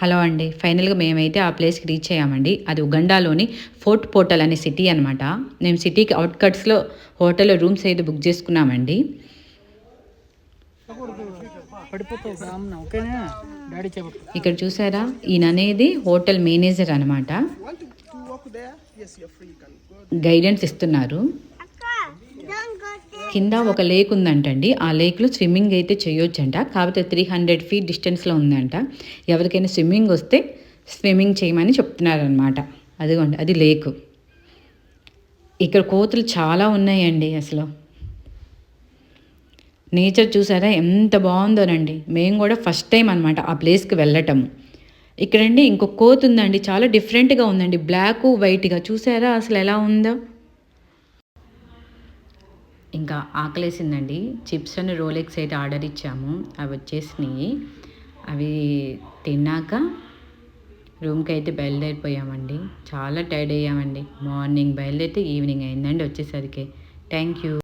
Hello అండి. ఫైనల్గా మేమైతే ఆ ప్లేస్కి రీచ్ అయ్యామండి. అది ఉగండాలోని ఫోర్ట్ పోర్టల్ అనే సిటీ అనమాట మేము సిటీకి అవుట్కట్స్లో హోటల్లో రూమ్స్ అయితే బుక్ చేసుకున్నామండి. పడిపోతావు రామ్న ఓకేనా? డాడీ చెప్పు. ఇక్కడ చూసారా? ఈయన అనేది హోటల్ మేనేజర్ అనమాట గైడెన్స్ ఇస్తున్నారు. కింద ఒక లేక్ ఉందంటండి. ఆ లేక్లో స్విమ్మింగ్ అయితే చేయొచ్చంట. కాకపోతే త్రీ హండ్రెడ్ ఫీట్ డిస్టెన్స్లో ఉందంట. ఎవరికైనా స్విమ్మింగ్ వస్తే స్విమ్మింగ్ చేయమని చెప్తున్నారనమాట అదిగోండి అది లేకు ఇక్కడ కోతులు చాలా ఉన్నాయండి అసలు. నేచర్ చూసారా? ఎంత బాగుందోనండి. మేము కూడా ఫస్ట్ టైం అనమాట ఆ ప్లేస్కి వెళ్ళటము. ఇక్కడండి ఇంకో కోతి ఉందండి చాలా డిఫరెంట్గా ఉందండి. బ్లాక్ వైట్గా చూసారా అసలు ఎలా ఉందో? ఇంకా ఆకలేసిందండి. చిప్స్ అని రోలెక్స్ అయితే ఆర్డర్ ఇచ్చాము. అవి వచ్చేసినాయి. అవి తిన్నాక రూమ్కి అయితే బయలుదేరిపోయామండి. చాలా టైర్డ్ అయ్యామండి. మార్నింగ్ బయలుదేరితే ఈవినింగ్ అయిందండి వచ్చేసరికి. Thank you.